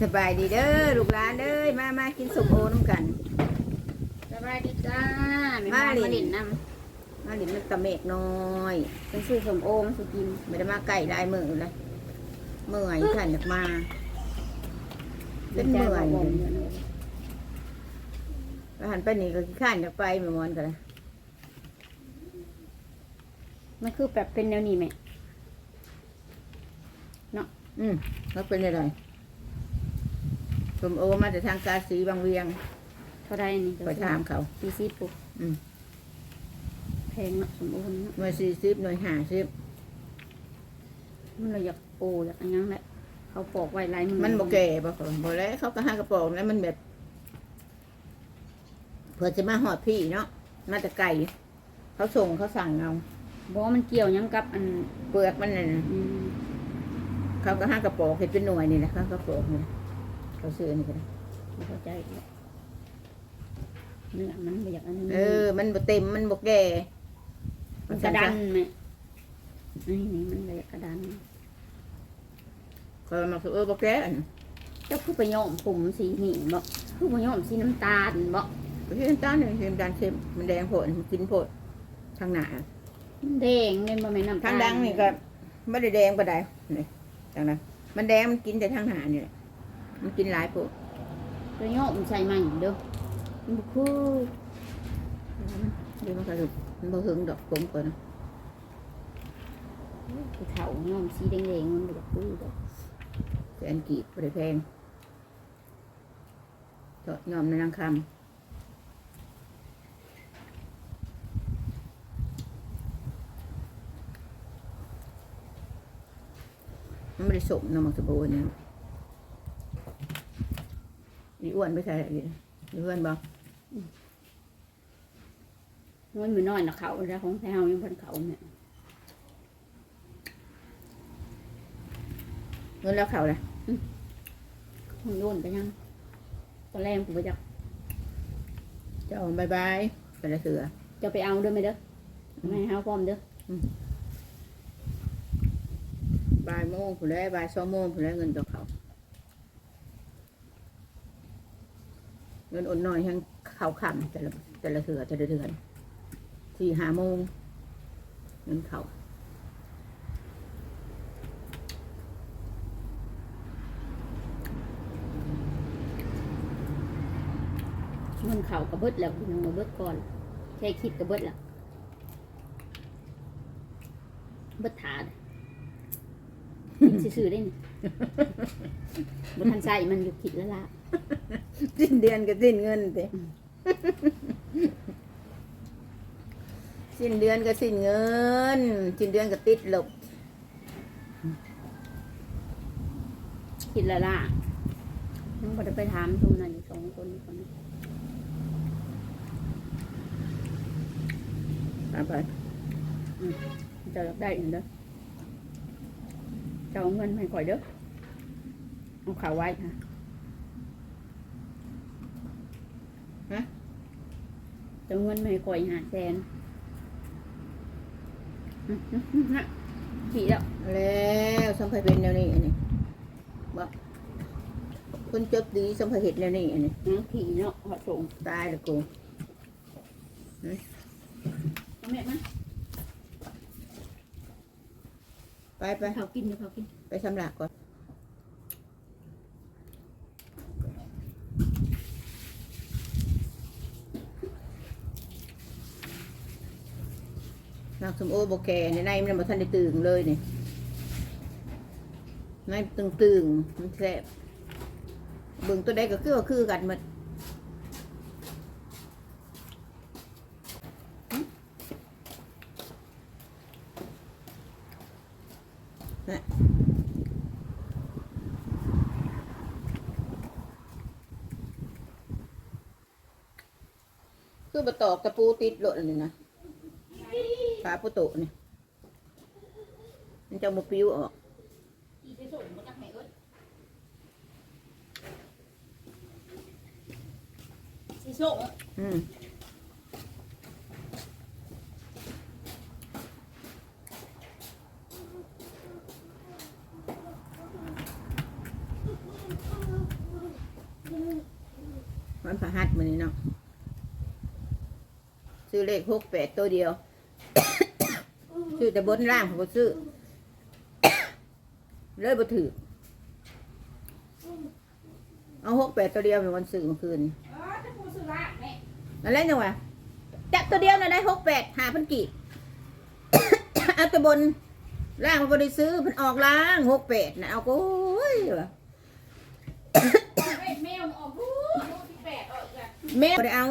สบายดีเด้อลูกหลานเด้ยมามากินสุกโอน้ำกัน สบายดีจ้าแม่มามาดิมาเล่นน้มาหลินมันตะเมกน้อยำเป็นซื้อสมโอมาสิกินไม่ได้มาไก่ลายมือเลยเมื่อยขันอยากมาเป็นเมื่อยบ่บ่บ่แล้วหันไปนี่ก็ขี้ข้านอยากไปเหมือนมอนกันเลยมันคือแบบเป็นแนวนี้ไหม อืมเขาเป็นอะไรสมโอมาจากทางกาสีบางเวียงเท่าไรนี่ไปถามเขาสี่สิบปุ๊บอืมแพงเนาะสมโอนี่เนาะหน่วยสี่สิบหน่วยห้าสิบมันเราอยากโออยากอันยังแหละเขาปอกไว้ลายมือมันบกแก่บ่เขาบอกแล้วเขาก็ห้ากระป๋องแล้วมันแบบเผื่อจะมาหอดพี่เนาะมาแต่ไก่เขาส่งเขาสั่งเอาบอกว่ามันเกี่ยวหยังกับอันเปลือกมันน่ะอืม เขาก็ห้ากระป๋องเห็นเป็นหน่วยนี่นะเขากระป๋องนี่นะเขาซื้อนี่ก็ได้บ่เข้าใจอีกเนื้อมันบ่อยากอันนี้เออ มันบ่เต็มมันบ่แก่มันกระดันไหมนี่นี่มันเลยกระดันเขามาซื้อเออบ่แก่อันเจ้าคือไปย้อมผมสีนี่บอกคือไปย้อมสีน้ำตาลบอกเห็นตาเนี่ยเห็นดานเค็มมันแดงโผล่มันกินโผล่ทางหน้ามันแดงเงินบ่แม่นน้ำตาลทางดังนี่ก็ไม่ได้แดงปานใดนี่ ทางนั้นมันแดงมันกินแต่ทางหน้านี่แหละมันกินหลายโผล่ไปย้อมใส่ใหม่เด้อมันบ่คือเดี๋ยวมันก็หลุดมันบ่หึงดอกกลมก่อนนะผู้เฒ่าย้อมสีแดงๆมันบ่คือดอกแต่อันกีบริแพงเจาะยอมในนางคำ มันไม่ได้สมน้ำมันสบู่เนี่ยอีอ้วนไม่ใช่อะไรอีอ้วนบอกมันมือน้อยนะเขาแล้วของแถวยังเพิ่นเขาเนี่ยเงินแล้วเขาเลยมันโดนไปยังตอนแรกผมไปจักจะเอาบายบายไปละเสือจะไปเอาเด้อไหมเด้อไม่ให้เฮาพร้อมเด้อ บ่ายโมงผู้แล้วบ่ายสองโมงผู้แล้เงินจากเขาเงินอดน่อยทั้งเขาขำแต่ละแต่ละเถื่อแต่ละเดือนสี่ห้าโมงเงินเขาเงินเขากระเบิดแล้วพี่น้องกระเบิดก่อนแค่คิดกระเบิดแล้วเบิดถาด ซื่อๆได้นี่บ่ทันใส่มันอยู่คิดแล้วล่ะสิ้นเดือนก็สิ้นเงินเต้อืมสิ้นเดือนก็สิ้นเงิน สิ้นเดือนก็ติดลบคิดและล่ะยังบ่ได้ไปถามตรงนั้นอยู่สองคนคนนี้เอาไปเจะได้อีกเด้อ เจะเอาเงินให้ก่อยเด้อเอาข่าวไว้ค่ะจะเอาเงินมาให้ก่อยหาแสนอืมอืมอืมน่ะขี่แล้วแล้วสมภยเป็นแล้วนี่อันนี้บอกคนจบดีสมภยเห็ดแล้วนี่อันนี้อืมขี่เนาะหัวสูงตายแล้วกูเอาแม่มา ไปไปเขากินเดี๋ยวเขากินไปสำลักก่อนนักสมโอโบแกในในมันมาทันได้ตื่นเลยนี่ในตึงตึงๆมันแซ่บเบิ่งตัวใดก็คือว่าคือกันหมด คือบตอกตะปูติดหล่นเลยนะขาปูโตเนี่ยมันจะมาปิ้วออกสีส้มอืมมันพฤฮัสมื้นี้เนาะ ซื้อเลขหกแปดตัวเดียว ซื้อแต่บนล่างผมก็ซื้อ เลยบ่ถือเอาหกแปดตัวเดียวเป็นวันซื้อเมื่อคืนเออจะพูดสุราแม่นั่นแหละจังหวะจับตัวเดียวน่ะได้หกแปดหาพันกี่ เอาตัวบนล่างมันบ่ได้ซื้อมันออกล่างหกแปดนะเอาก็โอ้ยว่ะเฮ้ยแมวออกลูกลูกที่แปดออกกันแมวบ่ได้เอา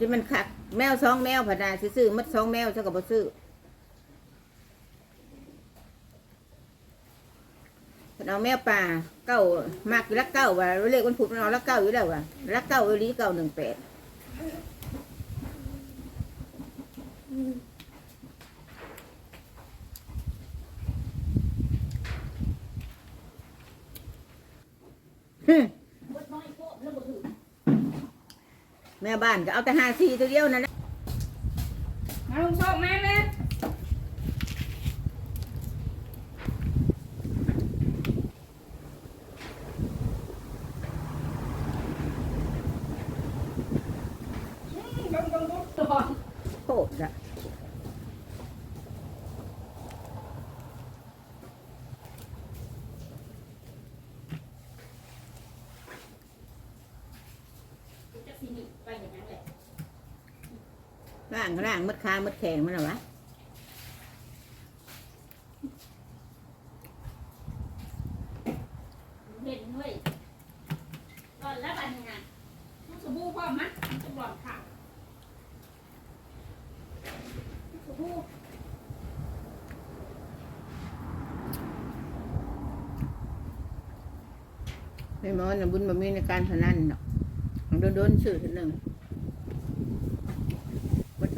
จะมันขัก แมวสองแมวพนาสิซื้อมัดสองแมวซะก็บ่ซื้อเพิ่นเอาแมวป่าเก้ามากอยู่ลักเก้าว่าเลขวันพุธมันเอาลักเก้าอยู่แล้วว่ะลักเก้าอีลีเก้าหนึ่งแปดฮึ บดน้อยโคตรแล้วบ่ถือ แม่บ้านก็เอาแต่ห้าสี่ตัวเดียวนั่นแหละมาลุงโชคมาแม่อืมลงลงลงตัวโคตรอะจะสิหนีไปอย่างนั้นแหละ ร่างก็ร่างมัดขามัดแข็งมันเหรอวะเห็นด้วยตอนแล้วบันงานลูกสบู่พ่อมั้ยจะหลอดค่ะลูกสบู่ไม่มอนนะบุญบะมีในการพนันเนาะโดนโดนๆชื่อทีหนึ่ง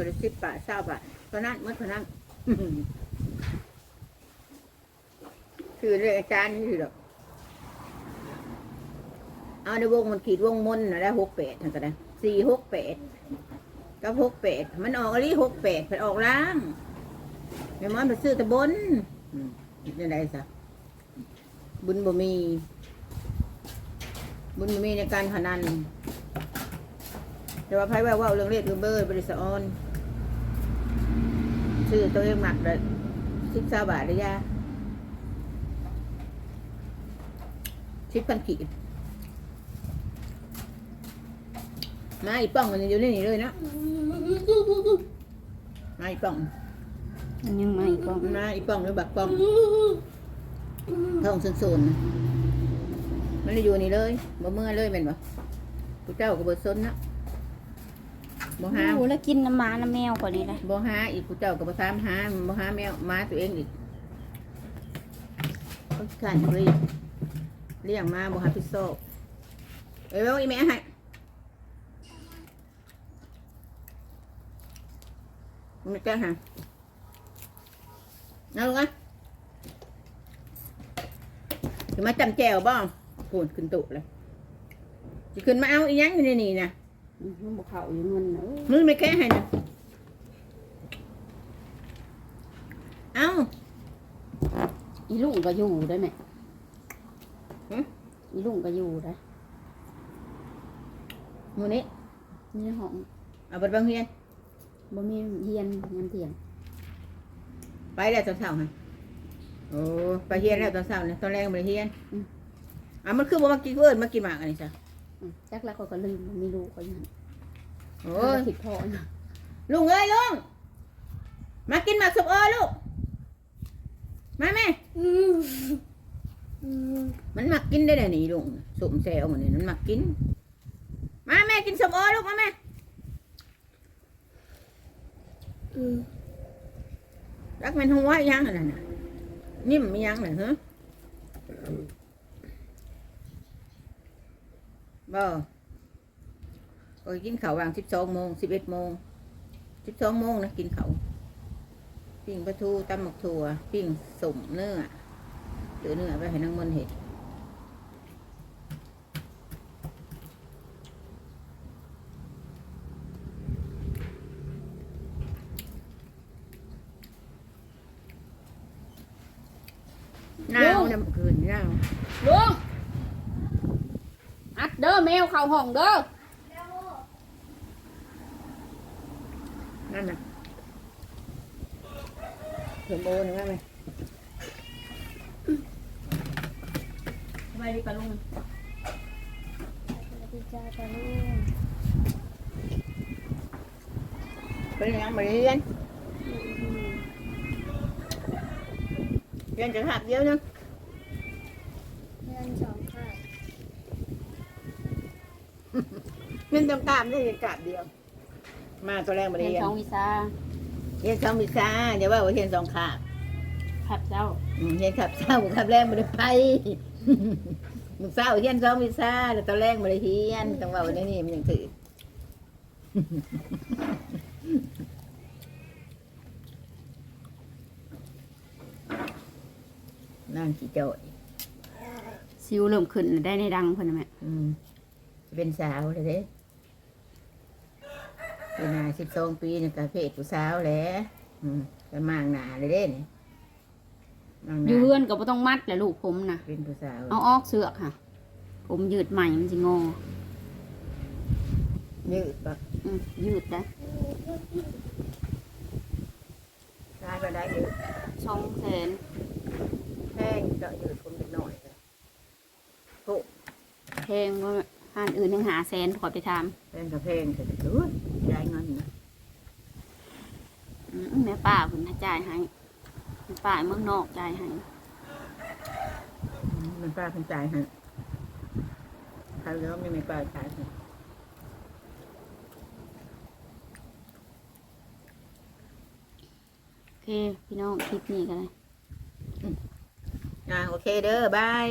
มัดคนละสิบบาทเศร้าบาทพนันมัดพนันชื่อเรียกอาจารย์นี่หรอกเอาในวงมันขีดวงมนนะได้หกแปดทั้งกันนะสี่หกแปดกับหกแปดมันออกอะไรหกแปดมันออกล่างไม่มอนไปซื้อตะบนอืมนี่ไดซะบุญบ่มี บุญบ่มีในการพนันแต่ว่าไพ่ว่าว่าเรื่องเลขคือเบอร์บริษัทออน ซื้อตัวเองหมักเลยสิบสาบาทเลยยาสิบพันขีดมาอีป้องมันอยู่ในนี่เลยนะมาอีป้องมันยังไม่ก็มาอีป้องหรือบักป้องท้องโซนๆนะมันเลยอยู่นี่เลยบ่เมื่อเลยเป็นบ่ผู้เจ้าก็บ่สนนะ บ่หาโอ้แล้วกินน้ำหมาน้ำแมวกว่านี้เลยบ่หาอีกผู้เจ้าก็บ่ถามหาบ่หาแมวหมาตัวเองอีกเขาขันเลยเลี้ยงมาบ่หาพิซโซ่เอ้ยว่าอีแม่ให้มันจะหาเอาลูกอะจะมาจำแจวบ้างปูนขึ้นตุเลยจะขึ้นมาเอาอีหยังอยู่ในนี่นะ มันบอกเขาอยู่เงินนะมึงไม่แค่ให้นะเอาอีลุงก็อยู่ได้ไหมหึ อีลุงก็อยู่ได้มือนี้นี่ห้องเอาไปบางเฮียน บ่มีเฮียนงานเถียงไปแล้วตอนเช้าฮะโอ้ไปเฮียนแล้วตอนเช้าเนี่ยตอนแรกไปเฮียนอะมันคือบ่มากินเอิญมากินหมากอันนี้จ้ะอืม จักแล้วเขาก็ลืมมันมีลูกเขาอยู่นั่นโอ้ยผิดพ่อนะลุงเอ้ยลุงมากินหมากสุกเออลูกมาแม่มันมักกินได้เลยนี่ลุงสมแซวมันนี่มันมักกิน มาแม่กินสมโอลูกมาแม่รักมันหัวยังอะไรน่ะนิ่มยังน่ะฮะ บ่ก็กินข้าววางสิบสองโมงสิบเอ็ดโมงสิบสองโมงนะกินข้าวปิ้งปลาทูตำหมกถั่วปิ้งสมเนื้อหรือเนื้อไปให้นางมนต์เห็ดหนาวนะเมื่อคืนหนาวลุงเด้อ แมวเข้าห้องเด้อนั่นน่ะเห็นโบนึงไหมทำไมดีปะลุงดีจ้าจ้าลูกเป็นยังมาเรียนเรียนจะหับเดียวนึง เพื่อนสองค่ะ เรียนต้องกราบได้เรียนกราบเดียว มาตัวแรกมาเรีเรียนยนสองวิชาเรียนสองวิชาเดี๋ยวว่าว่าเรียนสองขาบขับเจ้าอืมเรียนขับเศร้าขับแรกมาได้ไป มึงเศร้าเรียนสองวิชาแล้วตัวแรกมาได้เรียนต้องว่าวันนี้มันยังถือ นั่นกี่โจอยซิวเริ่มขึ้นได้ในดังเพิ่นน่ะแม่อืมจะเป็นสาวเลยเด้ ปีหนาสิบสองปีนี่ก็เพศผู้สาวแหล้วอืมก็มางหนาเลยเด้นี่มางหอนายู่เฮือนก็บ่ต้องมัดแหละลูกผมน่ะเป็นผู้สาว เอาออกเสือกค่ะ ผมยืดใหม่มันสิงอยืดแบบอืมยืดได้ได้ก็ได้ยืดช่องแสนแห้งก็ยืดผมเล็กหน่อยเลยโอ้เพลงว่า ห้านอื่นยังหาแสนขอยไปทำเพลงกับเพลงก็จะอุ้ยได้เงินนะอืมแม่ป้าเพิ่นให้จ่ายให้แม่ป้าเมืองนอกจ่ายให้อืมมันป้าเพิ่งจ่ายฮะคราวแล้วไม่ไม่ป้าจ่ายให้โอเค พี่น้องคลิปนี้กันเลย อ่าโอเคเด้อบาย